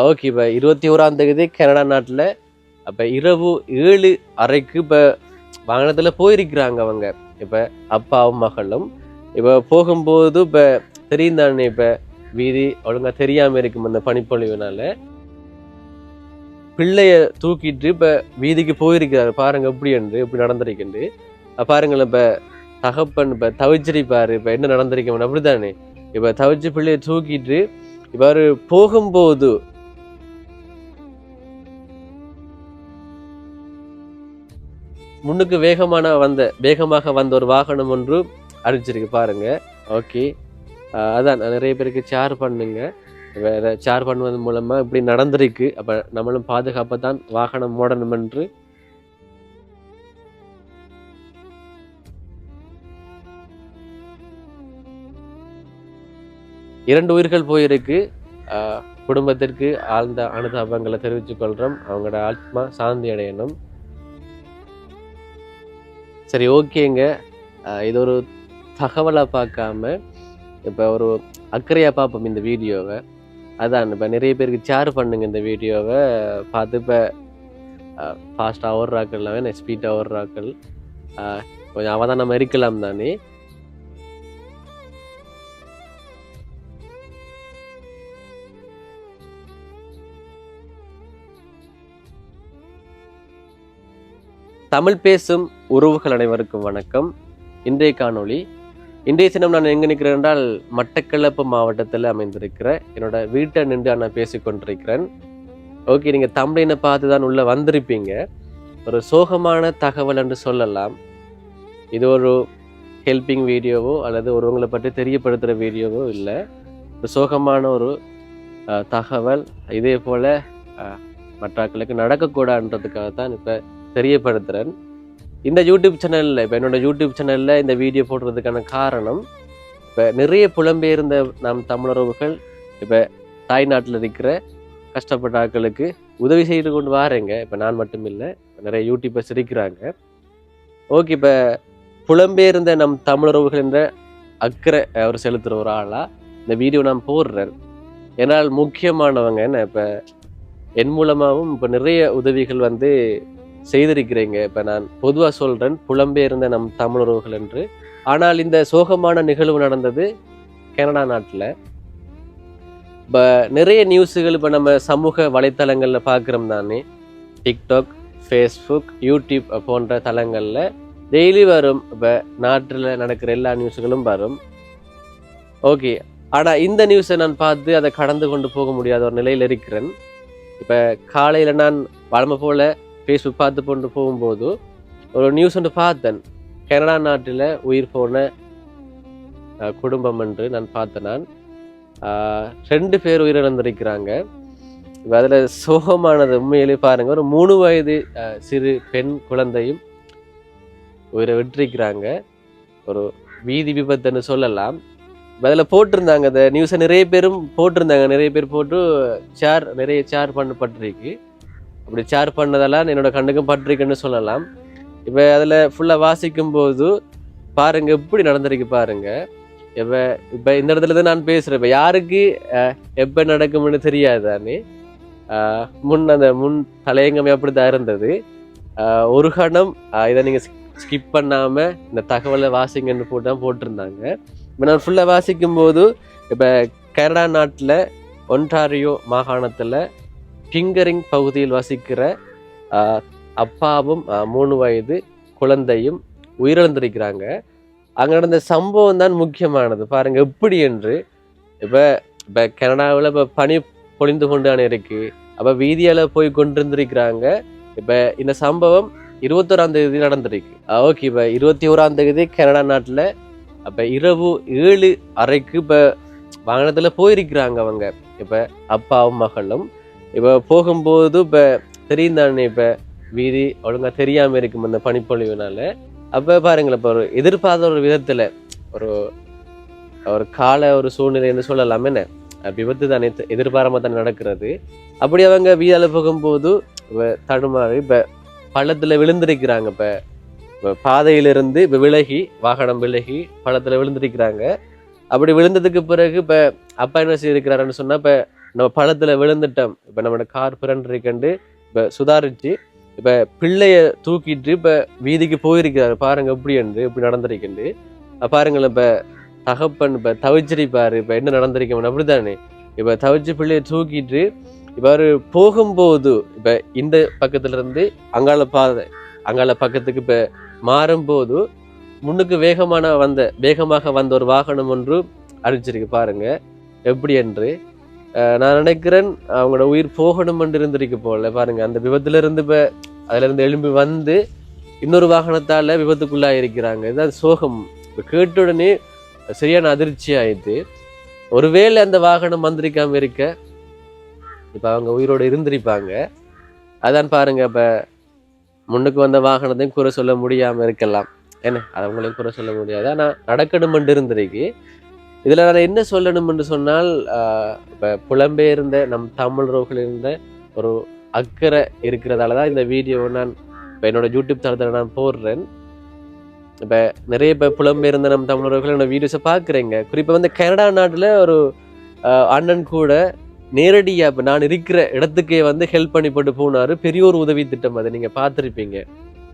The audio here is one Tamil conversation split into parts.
ஓகே இப்போ இருபத்தி ஓராம் தேதி கனடா நாட்டில் அப்போ இரவு ஏழு அறைக்கு இப்போ வாகனத்தில் போயிருக்கிறாங்க அவங்க. இப்போ அப்பாவும் மகளும். இப்போ போகும்போது இப்போ தெரியும் தானே இப்போ வீதி ஒழுங்காக தெரியாமல் இருக்கும் அந்த பனிப்பொழிவுனால. பிள்ளைய தூக்கிட்டு இப்போ வீதிக்கு போயிருக்கிறாரு. பாருங்க எப்படி என்று எப்படி நடந்திருக்குண்டு அப்ப பாருங்களேன் இப்போ தகப்பன் இப்போ தவிச்சிருப்பார் இப்போ என்ன நடந்திருக்கவன் அப்படித்தானே. இப்போ தவிச்சு பிள்ளைய தூக்கிட்டு இப்போ போகும்போது முன்னுக்கு வேகமான வந்த வேகமாக வந்த ஒரு வாகனம் ஒன்று அடிச்சிருக்கு பாருங்க. ஓகே அதான் நிறைய பேருக்கு ஷேர் பண்ணுங்க. வேற ஷேர் பண்ணுவது மூலமா இப்படி நடந்திருக்கு. அப்ப நம்மளும் பாதுகாப்பாக தான் வாகனம் ஓடணும் என்று. இரண்டு உயிர்கள் போயிருக்கு. ஆஹ் குடும்பத்திற்கு ஆழ்ந்த அனுதாபங்களை தெரிவித்துக் கொள்றோம். அவங்களோட ஆத்மா சாந்தி அடையணும். சரி ஓகேங்க. இது ஒரு தகவலை பார்க்காம இப்போ ஒரு அக்கறையாக பார்ப்போம் இந்த வீடியோவை. அதான் இப்போ நிறைய பேருக்கு ஷேர் பண்ணுங்க இந்த வீடியோவை. பார்த்து இப்போ ஃபாஸ்ட்டாக ஓடுறாக்கள் வேணும் ஸ்பீடாக ஓடுறாக்கள். ஆஹ் கொஞ்சம் அவதானம் இருக்கலாம் தானே? தமிழ் பேசும் உறவுகள் அனைவருக்கும் வணக்கம். இன்றைய காணொளி. இன்றைய தினம் நான் எங்கே நிற்கிறேன் என்றால் மட்டக்களப்பு மாவட்டத்தில் அமைந்திருக்கிற என்னோட வீட்டை நின்று நான் பேசிக்கொண்டிருக்கிறேன் ஓகே நீங்கள் தமிழினை பார்த்து தான் உள்ளே வந்திருப்பீங்க. ஒரு சோகமான தகவல் என்று சொல்லலாம். இது ஒரு ஹெல்பிங் வீடியோவோ அல்லது ஒருவங்களை பற்றி தெரியப்படுத்துகிற வீடியோவோ இல்லை. ஒரு சோகமான ஒரு தகவல். இதே போல் மற்றாக்களுக்கு நடக்கக்கூடாதுன்றதுக்காக தான் இப்போ தெரியப்படுத்துகிறேன் இந்த யூடியூப் சேனலில் இப்போ என்னோட யூடியூப் சேனலில் இந்த வீடியோ போடுறதுக்கான காரணம் இப்போ நிறைய புலம்பெயர்ந்த நம் தமிழரவுகள் இப்போ தாய்நாட்டில் இருக்கிற கஷ்டப்பட்ட ஆட்களுக்கு உதவி செய்து கொண்டு வாரேங்க. இப்போ நான் மட்டும் இல்லை நிறைய யூடியூபர்ஸ் இருக்கிறாங்க. ஓகே இப்போ புலம்பெயர்ந்த நம் தமிழரவுகள் என்ற அக்கறை அவர் செலுத்துகிற ஒரு ஆளாக இந்த வீடியோ நான் போடுறேன். ஏன்னால் முக்கியமானவங்க என்ன இப்போ என் மூலமாகவும் இப்போ நிறைய உதவிகள் வந்து செய்திருக்கிறீங்க. இப்போ நான் பொதுவாக சொல்கிறேன் புலம்பெயர்ந்த நம் தமிழர்கள் என்று. ஆனால் இந்த சோகமான நிகழ்வு நடந்தது கனடா நாட்டில். இப்போ நிறைய நியூஸுகள் இப்போ நம்ம சமூக வலைத்தளங்களில் பார்க்குறோம் தானே. டிக்டாக் ஃபேஸ்புக் யூடியூப் போன்ற தளங்களில் டெய்லி வரும். இப்போ நாட்டில் நடக்கிற எல்லா நியூஸுகளும் வரும். ஓகே ஆனால் இந்த நியூஸை நான் பார்த்து அதை கடந்து கொண்டு போக முடியாத ஒரு நிலையில் இருக்கிறேன். இப்போ காலையில் நான் வழமை போல் ஃபேஸ்புக் பார்த்து கொண்டு போகும்போது ஒரு நியூஸ் ஒன்று பார்த்தேன். கனடா நாட்டில் உயிர் போன குடும்பம் என்று நான் பார்த்தேன் நான். ரெண்டு பேர் உயிரிழந்திருக்கிறாங்க. அதில் சோகமானது உண்மையிலே பாருங்கள் ஒரு மூணு வயது சிறு பெண் குழந்தையும் உயிரை விட்டிருக்கிறாங்க. ஒரு வீதி விபத்துன்னு சொல்லலாம். அதில் போட்டிருந்தாங்க அந்த நியூஸை நிறைய பேரும் போட்டிருந்தாங்க. நிறைய பேர் போட்டு ஷேர் நிறைய ஷேர் பண்ணப்பட்டிருக்கு. அப்படி ஷேர் பண்ணதெல்லாம் என்னோட கண்ணுக்கும் பட்டிருக்குன்னு சொல்லலாம். இப்போ அதில் ஃபுல்லாக வாசிக்கும் போது பாருங்கள் எப்படி நடந்திருக்கு பாருங்க. இப்போ இப்போ இந்த இடத்துல தான் நான் பேசுகிறேன் இப்போ யாருக்கு எப்போ நடக்கும்னு தெரியாதானே முன் அந்த முன் தலையங்கமே அப்படி தான் இருந்தது ஒரு கணம் இதை நீங்கள் ஸ்கிப் பண்ணாமல் இந்த தகவலை வாசிங்கன்னு போட்டு தான் போட்டிருந்தாங்க. இப்போ நான் ஃபுல்லாக வாசிக்கும் போது இப்போ கனடா நாட்டில் ஒன்டாரியோ மாகாணத்தில் பிங்கரிங் பகுதியில் வசிக்கிற அப்பாவும் மூணு வயது குழந்தையும் உயிரிழந்திருக்கிறாங்க. அங்கே நடந்த சம்பவம் தான் முக்கியமானது. பாருங்க எப்படி என்று. இப்போ இப்போ கனடாவில் இப்போ பனி பொழிந்து கொண்டானே இருக்கு. அப்போ வீதியால் போய் கொண்டிருந்திருக்கிறாங்க. இப்போ இந்த சம்பவம் இருபத்தோராம் தேதி நடந்திருக்கு. ஓகே இப்போ இருபத்தி ஓராம் தேதி கனடா நாட்டில் அப்போ இரவு ஏழு அறைக்கு இப்போ வாகனத்தில் போயிருக்கிறாங்க அவங்க. இப்போ அப்பாவும் மகளும். இப்போ போகும்போது இப்போ தெரியும் தானே இப்போ வீதி ஒழுங்காக தெரியாமல் இருக்கும் அந்த பனிப்பொழிவுனால. அப்போ பாருங்களேன் இப்போ ஒரு எதிர்பார்த்த ஒரு விதத்தில் ஒரு ஒரு கால ஒரு சூழ்நிலைன்னு சொல்லலாம் என்ன? விபத்து தானே எதிர்பாராம தானே நடக்கிறது. அப்படி அவங்க வீதியால் போகும்போது தடுமாறி இப்போ பள்ளத்தில் விழுந்திருக்கிறாங்க இப்போ. இப்போ பாதையிலிருந்து இப்போ விலகி வாகனம் விலகி பள்ளத்தில் விழுந்திருக்கிறாங்க. அப்படி விழுந்ததுக்கு பிறகு இப்போ அப்பா என்ன செய்திருக்கிறாருன்னு சொன்னால் இப்போ நம்ம பழத்துல விழுந்துட்டோம். இப்ப நம்மளோட கார் பிறண்டிருக்கண்டு இப்ப சுதாரிச்சு இப்ப பிள்ளைய தூக்கிட்டு இப்ப வீதிக்கு போயிருக்கிறாரு. பாருங்க எப்படி என்று இப்படி நடந்திருக்கண்டு பாருங்களேன் இப்ப தகப்பன் இப்ப தவிச்சிருப்பாரு. இப்ப என்ன நடந்திருக்கவன் அப்படித்தானே? இப்ப தவிச்சு பிள்ளைய தூக்கிட்டு இப்ப அவரு போகும்போது இப்ப இந்த பக்கத்துல இருந்து அங்கால பாதை அங்கால பக்கத்துக்கு இப்ப மாறும்போது முன்னுக்கு வேகமான வந்த வேகமாக வந்த ஒரு வாகனம் ஒன்று அழிச்சிருக்கு பாருங்க. எப்படி என்று? நான் நினைக்கிறேன் அவங்களோட உயிர் போகணும் என்று இருந்திருக்கு போல. பாருங்க அந்த விபத்துல இருந்து இப்ப அதுல இருந்து எழும்பி வந்து இன்னொரு வாகனத்தால் விபத்துக்குள்ளாக இருக்கிறாங்க. இதுதான் சோகம். இப்போ கேட்ட உடனே சரியான அதிர்ச்சி ஆயிடுது ஒருவேளை அந்த வாகனம் வந்திருக்காமல் இருக்க இப்போ அவங்க உயிரோடு இருந்திருப்பாங்க. அதான் பாருங்க இப்போ முன்னுக்கு வந்த வாகனத்தையும் குறை சொல்ல முடியாமல் இருக்கலாம். என்ன? அவங்களையும் குறை சொல்ல முடியாது. ஆனால் நடக்கணும் என்று இருந்திருக்கு. இதில் நான் என்ன சொல்லணும் என்று சொன்னால் இப்போ புலம்பெயர்ந்த நம் தமிழர்கள் இருந்த ஒரு அக்கறை இருக்கிறதால தான் இந்த வீடியோவை நான் இப்போ என்னோட யூடியூப் தளத்தில் நான் போடுறேன். இப்போ நிறைய இப்போ புலம்பெயர்ந்த நம் தமிழர்கள் என்னோட வீடியோஸை பார்க்குறேங்க. குறிப்பாக வந்து கனடா நாட்டில் ஒரு அண்ணன் கூட நேரடியாக இப்போ நான் இருக்கிற இடத்துக்கே வந்து ஹெல்ப் பண்ணி போட்டு போனார். பெரிய ஒரு உதவி திட்டம் அதை நீங்கள் பார்த்துருப்பீங்க.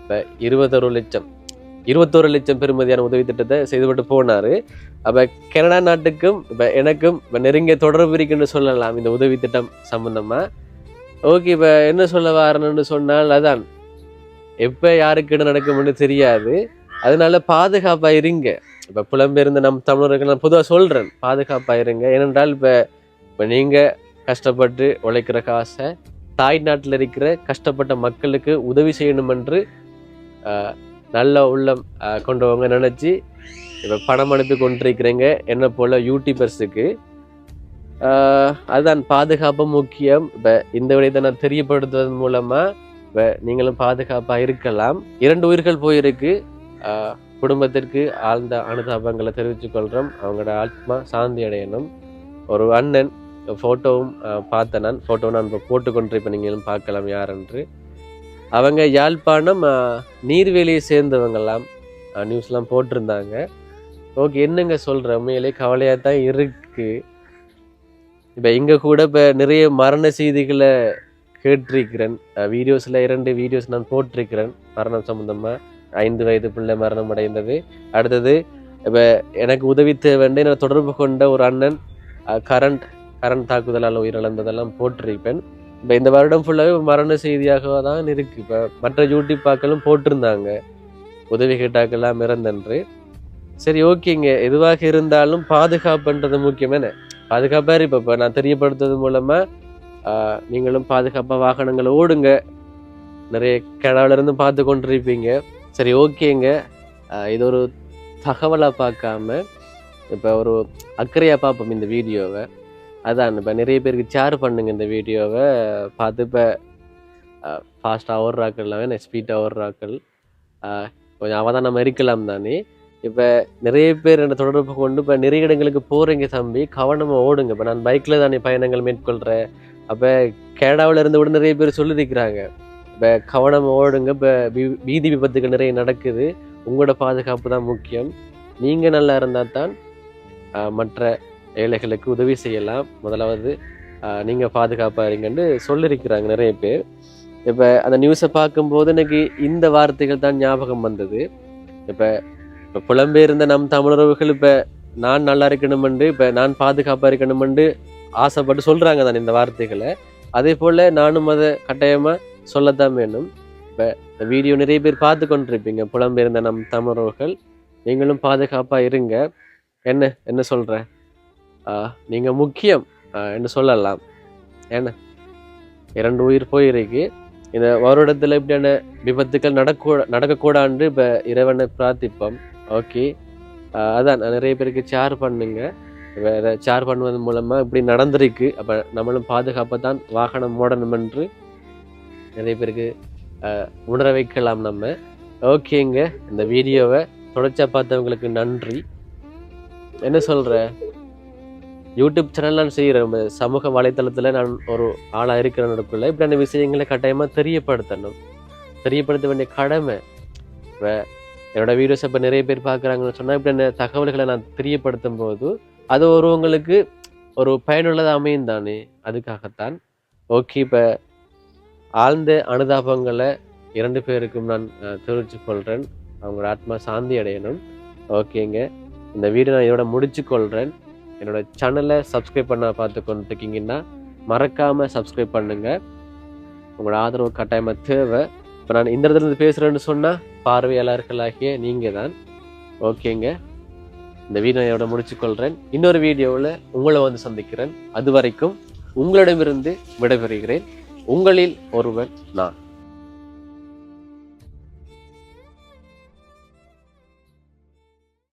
இப்போ இருபத்தொரு லட்சம். இருபத்தோரு லட்சம் பெறுமதியான உதவி திட்டத்தை செய்துவிட்டு போனார். அப்போ கனடா நாட்டுக்கும் இப்போ எனக்கும் இப்போ நெருங்கிய தொடர்பு இருக்குன்னு சொல்லலாம் இந்த உதவி திட்டம் சம்மந்தமாக ஓகே இப்போ என்ன சொல்ல வரணும்னு சொன்னால் அதான். எப்போ யாருக்கு என்ன நடக்கும்னு தெரியாது. அதனால பாதுகாப்பாக இருங்க. இப்போ புலம்பெயர்ந்த நம் தமிழர்கள் நான் பொதுவாக சொல்கிறேன் பாதுகாப்பாக இருங்க. ஏனென்றால் இப்போ இப்போ நீங்கள் கஷ்டப்பட்டு உழைக்கிற காசை தாய் நாட்டில் இருக்கிற கஷ்டப்பட்ட மக்களுக்கு உதவி செய்யணும் என்று நல்ல உள்ளம் கொண்டவங்க நினச்சி இப்போ பணம் அனுப்பி கொண்டிருக்கிறீங்க. என்ன போல் யூடியூபர்ஸுக்கு. அதுதான் பாதுகாப்பு முக்கியம். இப்போ இந்த விடயத்தை நான் தெரியப்படுத்துவதன் மூலமாக இப்போ நீங்களும் பாதுகாப்பாக இருக்கலாம். இரண்டு உயிர்கள் போயிருக்கு. குடும்பத்திற்கு ஆழ்ந்த அனுதாபங்களை தெரிவித்துக்கொள்கிறோம் அவங்களோட ஆத்மா சாந்தி அடையணும். ஒரு அண்ணன் ஃபோட்டோவும் பார்த்தேன் நான் ஃபோட்டோ நான் இப்போ போட்டுக்கொண்டு இப்போ நீங்களும் பார்க்கலாம் யார் என்று. அவங்க யாழ்ப்பாணம் நீர்வேலியை சேர்ந்தவங்கெல்லாம் நியூஸ்லாம் போட்டிருந்தாங்க. ஓகே என்னங்க சொல்கிற உண்மையிலே கவலையாக தான் இருக்குது இப்போ இங்கே கூட இப்போ நிறைய மரண செய்திகளை கேட்டிருக்கிறேன். வீடியோஸில் இரண்டு வீடியோஸ் நான் போட்டிருக்கிறேன். மரணம் சம்மந்தமாக ஐந்து வயது பிள்ளை மரணம் அடைந்தது. அடுத்தது இப்போ எனக்கு உதவி தேவைன்னு நான் தொடர்பு கொண்ட ஒரு அண்ணன் கரண்ட் கரண்ட் தாக்குதலால் உயிரிழந்ததெல்லாம் போட்டிருப்பேன். இப்போ இந்த வருடம் ஃபுல்லாகவே மரண செய்தியாக தான் இருக்குது இப்போ மற்ற யூடியூப் பாக்களும் போட்டிருந்தாங்க. உதவி கேட்டாக்கெல்லாம் இறந்தன்று. சரி ஓகேங்க. எதுவாக இருந்தாலும் பாதுகாப்புன்றது முக்கியமான. பாதுகாப்பாக இருப்ப இப்போ நான் தெரியப்படுத்துறது மூலமாக நீங்களும் பாதுகாப்பாக வாகனங்களை ஓடுங்க. நிறைய கிழவுல பார்த்து கொண்டிருப்பீங்க. சரி ஓகேங்க. இது ஒரு தகவலாக பார்க்காம இப்போ ஒரு அக்கறையாக பார்ப்போம் இந்த வீடியோவை. அதான் இப்போ நிறைய பேருக்கு ஷேர் பண்ணுங்க இந்த வீடியோவை. பார்த்து இப்போ ஃபாஸ்ட்டாக ஓடுறாக்கள் எல்லாமே ஸ்பீடாக ஓடுறாக்கள். ஆஹ் கொஞ்சம் அவதானம் இருக்கலாம் தானே. இப்போ நிறைய பேர் என்னை தொடர்பு கொண்டு இப்போ நிறைய இடங்களுக்கு போகிறீங்க தம்பி கவனமாக ஓடுங்க. இப்போ நான் பைக்கில் தானே பயணங்கள் மேற்கொள்கிறேன் அப்போ கேடாவில் இருந்து கூட நிறைய பேர் சொல்லியிருக்கிறாங்க இப்போ கவனமாக ஓடுங்க. இப்போ வீதி விபத்துகள் நிறைய நடக்குது. உங்களோட பாதுகாப்பு தான் முக்கியம். நீங்கள் நல்லா இருந்தால் தான் மற்ற ஏழைகளுக்கு உதவி செய்யலாம். முதலாவது நீங்கள் பாதுகாப்பாக இருங்கன்னு சொல்லியிருக்கிறாங்க நிறைய பேர். இப்போ அந்த நியூஸை பார்க்கும்போது எனக்கு இந்த வார்த்தைகள் தான் ஞாபகம் வந்தது. இப்போ இப்போ புலம்பெயர்ந்த நம் தமிழர்கள் இப்போ நான் நல்லா இருக்கணுமெண்டு இப்போ நான் பாதுகாப்பாக இருக்கணுமெண்டு ஆசைப்பட்டு சொல்கிறாங்க தான் இந்த வார்த்தைகளை. அதே போல் நானும் அதை கட்டாயமாக சொல்லத்தான் வேணும் இப்போ இந்த வீடியோ நிறைய பேர் பார்த்து கொண்டிருப்பீங்க புலம்பெயர்ந்த நம் தமிழர்கள். நீங்களும் பாதுகாப்பாக இருங்க. என்ன என்ன சொல்கிறேன் நீங்கள் முக்கியம் என்று சொல்லலாம். என்ன இரண்டு உயிர் போயிருக்கு. இந்த வருடத்தில் இப்படியான விபத்துக்கள் நடக்கூ நடக்கக்கூடாது இப்போ இறைவனை பிரார்த்திப்போம். ஓகே. அதான் நிறைய பேருக்கு ஷேர் பண்ணுங்க. வேற ஷேர் பண்ணுவதன் மூலமாக இப்படி நடந்திருக்கு. அப்போ நம்மளும் பாதுகாப்பாக தான் வாகனம் ஓடணும் என்று நிறைய பேருக்கு உணர வைக்கலாம் நம்ம. ஓகேங்க. இந்த வீடியோவை தொடர்ச்சியாக பார்த்தவங்களுக்கு நன்றி. என்ன சொல்கிற யூடியூப் சேனல் நான் செய்கிறேன். சமூக வலைத்தளத்தில் நான் ஒரு ஆளாக இருக்கிறவனுக்குள்ள இப்படியான விஷயங்களை கட்டாயமாக தெரியப்படுத்தணும். தெரியப்படுத்த வேண்டிய கடமை. இப்போ என்னோடய வீடியோஸ் இப்போ நிறைய பேர் பார்க்குறாங்கன்னு சொன்னால் இப்படியான தகவல்களை நான் தெரியப்படுத்தும் போது அது ஒருவங்களுக்கு ஒரு பயனுள்ளதாக அமையும் தானே அதுக்காகத்தான். ஓகே இப்போ ஆழ்ந்த அனுதாபங்களை இரண்டு பேருக்கும் நான் தெரிவித்து கொள்கிறேன் அவங்களோட ஆத்மா சாந்தி அடையணும். ஓகேங்க இந்த வீடியோ நான் இதோட முடிச்சு கொள்கிறேன் என்னோட சேனலை சப்ஸ்கிரைப் பண்ண பார்த்து கொண்டுருக்கீங்கன்னா மறக்காமல் சப்ஸ்கிரைப் பண்ணுங்கள் உங்களோட ஆதரவு கட்டாயமாக தேவை. இப்போ நான் இந்த இடத்துலேருந்து பேசுகிறேன்னு சொன்னால் பார்வையாளர்களாகிய நீங்கள் தான் ஓகேங்க. இந்த வீடியோ முடிச்சுக்கொள்கிறேன் இன்னொரு வீடியோவில் உங்களை வந்து சந்திக்கிறேன். அது வரைக்கும் உங்களிடமிருந்து விடைபெறுகிறேன். உங்களில் ஒருவன் நான்.